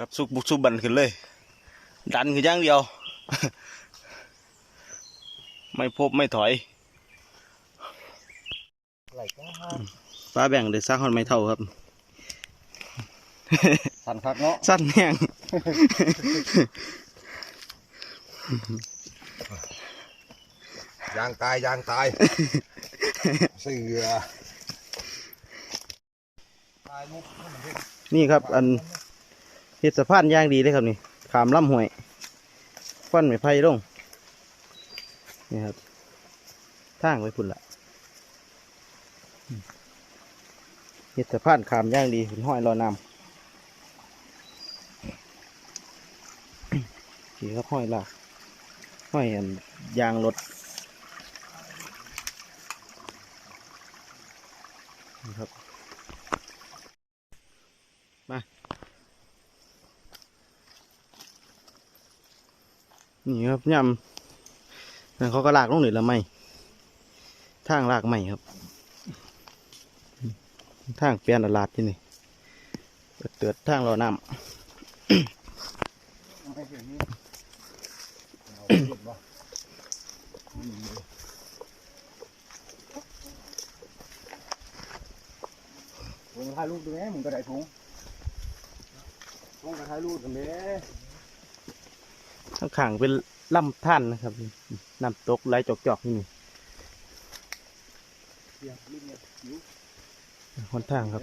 ครับสุกบุกสุกบันขึ้นเลย ดันขึ้นอย่างเดียว ไม่พบไม่ถอยไหลก็ป้าแบ่งเด็ซักฮอนไม่เท่าครับ สั่นคักเนาะสั้นแห้งยางตายยางตายเสือตายมุกให้มันเห็นนี่ครับอัน เฮ็ดสะพานย่างดีเลยครับนี่ขามลำห้วยฟันไม้ไผ่ลงนี่ครับทางไว้พุ่นละเฮ็ดสะพานขามย่างดีเป็นห้อยรอน้ำนี่ครับห้อยลากห้อยอันยางรถนี่ครับ มา นี่ครับยำนั่นเขาก็ลากลงหนึ่งละไม่ทางลากไม่ครับ ทางเปลี่ยนอลาดที่นี่เตือดทางรอน้ำไม่เห็นนี่เอาเห็นบ่มึงถ่ายรูปดูไหมมึงก็ได้ถุงมึงก็ถ่ายรูปกันเด้ ข้างขางๆเป็นลำท่านนะครับน้ำตกไหลจอกๆนี่นี่เดี๋ยวรูปเนี่ยหิวหนทางครับ